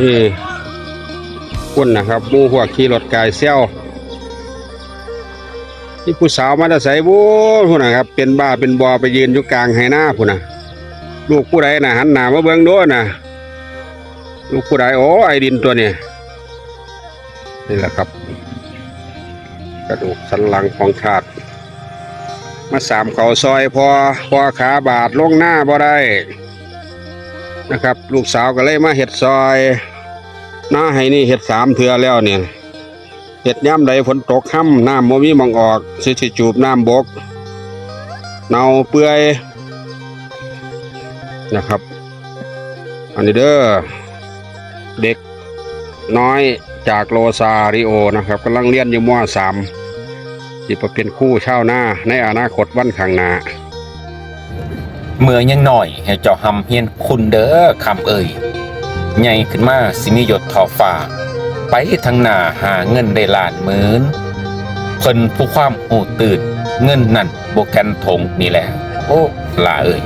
นี่คุณนะครับมู่พวขี่รถกายเซี่ยวนี่ผู้สาวมาแต่ใส่บูพุ่นนะครับ เป็นบ้าเป็นบอไปยืนอยู่กลางไหหน้าพุ่นนะลูกผู้ใดนะหันหน้ามาเบิ่งด้วยนะลูกผู้ใดโอ้ไอดินตัวนี้นี่แหละครับ กระดูกสันหลังของชาติมาสามเขาซอยพอพอขาบาดลงหน้าบ่ได้ นะครับ ลูกสาวก็เลยมาเห็ดซอยหน้าให้นี่เห็ดสามเทือแล้วเนี่ยเห็ดย่ำใดฝนตกค่ำน้ำโมมีมองออกสิสิจูบน้ำบกเน่าเปื่อยนะครับ อันนี้เด้อเด็กน้อยจากโลซาริโอนะครับกำลังเรียนอยู่มสามสิไปเป็นคู่เช่าหน้าในอนาคตวันข้างหน้า เมื่อยังหน่อยให้เจ้าหำเฮียนคุณเด้อคำเอ่ยใหญ่ขึ้นมาสิมีหยดทอฟ้า ไปทางหน้าหาเงินได้ล้านหมื่นเพิ่นผู้ความหูตื่นเงินนั่นโบกันถงนี่แหละ โอ้ลาเอ่ย